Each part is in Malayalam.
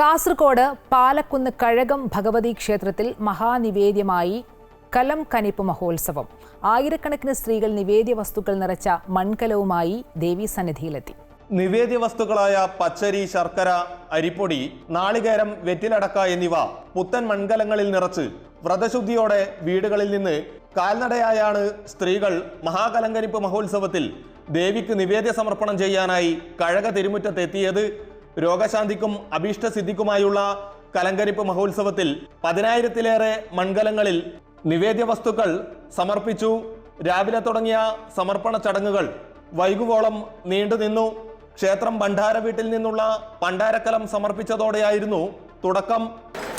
കാസർഗോഡ് പാലക്കുന്ന് കഴകം ഭഗവതി ക്ഷേത്രത്തിൽ മഹാനിവേദ്യമായി കലം കനിപ്പ് മഹോത്സവം. ആയിരക്കണക്കിന് സ്ത്രീകൾ നിവേദ്യ വസ്തുക്കൾ നിറച്ച മൺകലവുമായി ദേവി സന്നിധിയിലെത്തി. നിവേദ്യ വസ്തുക്കളായ പച്ചരി ശർക്കര അരിപ്പൊടി നാളികേരം വെറ്റിലടക്ക എന്നിവ പുത്തൻ മൺകലങ്ങളിൽ നിറച്ച് വ്രതശുദ്ധിയോടെ വീടുകളിൽ നിന്ന് കാൽനടയായാണ് സ്ത്രീകൾ മഹാകലങ്കരിപ്പ് മഹോത്സവത്തിൽ ദേവിക്ക് നിവേദ്യ സമർപ്പണം ചെയ്യാനായി കഴക തിരുമുറ്റത്തെത്തിയത് രോഗശാന്തിക്കും അഭീഷ്ടസിദ്ധിക്കുമായുള്ള കലങ്കരിപ്പ് മഹോത്സവത്തിൽ പതിനായിരത്തിലേറെ മൺകലങ്ങളിൽ നിവേദ്യ വസ്തുക്കൾ സമർപ്പിച്ചു. രാവിലെ തുടങ്ങിയ സമർപ്പണ ചടങ്ങുകൾ വൈകുവോളം നീണ്ടുനിന്നു ക്ഷേത്രം ഭണ്ഡാര വീട്ടിൽ നിന്നുള്ള പണ്ടാരക്കലം സമർപ്പിച്ചതോടെയായിരുന്നു തുടക്കം.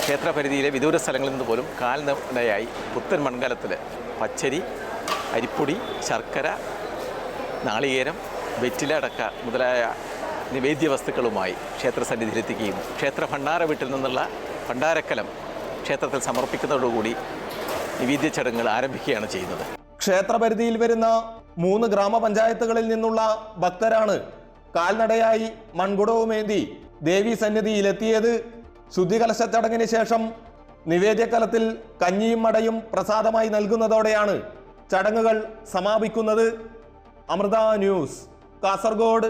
ക്ഷേത്രപരിധിയിലെ വിദൂര സ്ഥലങ്ങളിൽ നിന്ന് പോലും കാൽനടയായി പുത്തൻ മൺകലത്തിൽ പച്ചരി അരിപ്പൊടി ശർക്കര നാളികേരം വെറ്റിലടക്ക മുതലായ നിവേദ്യ വസ്തുക്കളുമായി ക്ഷേത്രസന്നിധിയിലെത്തിക്കുകയും ക്ഷേത്ര ഭണ്ഡാര വീട്ടിൽ നിന്നുള്ള ഭണ്ഡാരക്കലം ക്ഷേത്രത്തിൽ സമർപ്പിക്കുന്നതോടുകൂടി നിവേദ്യ ചടങ്ങുകൾ ആരംഭിക്കുകയാണ് ചെയ്യുന്നത്. ക്ഷേത്രപരിധിയിൽ വരുന്ന മൂന്ന് ഗ്രാമപഞ്ചായത്തുകളിൽ നിന്നുള്ള ഭക്തരാണ് കാൽനടയായി മൺകുടവുമേന്തി ദേവി സന്നിധിയിലെത്തിയത്. ശുദ്ധികലശ ചടങ്ങിന് ശേഷം നിവേദ്യക്കലത്തിൽ കഞ്ഞിയും മടയും പ്രസാദമായി നൽകുന്നതോടെയാണ് ചടങ്ങുകൾ സമാപിക്കുന്നത്. അമൃത ന്യൂസ് കാസർഗോഡ്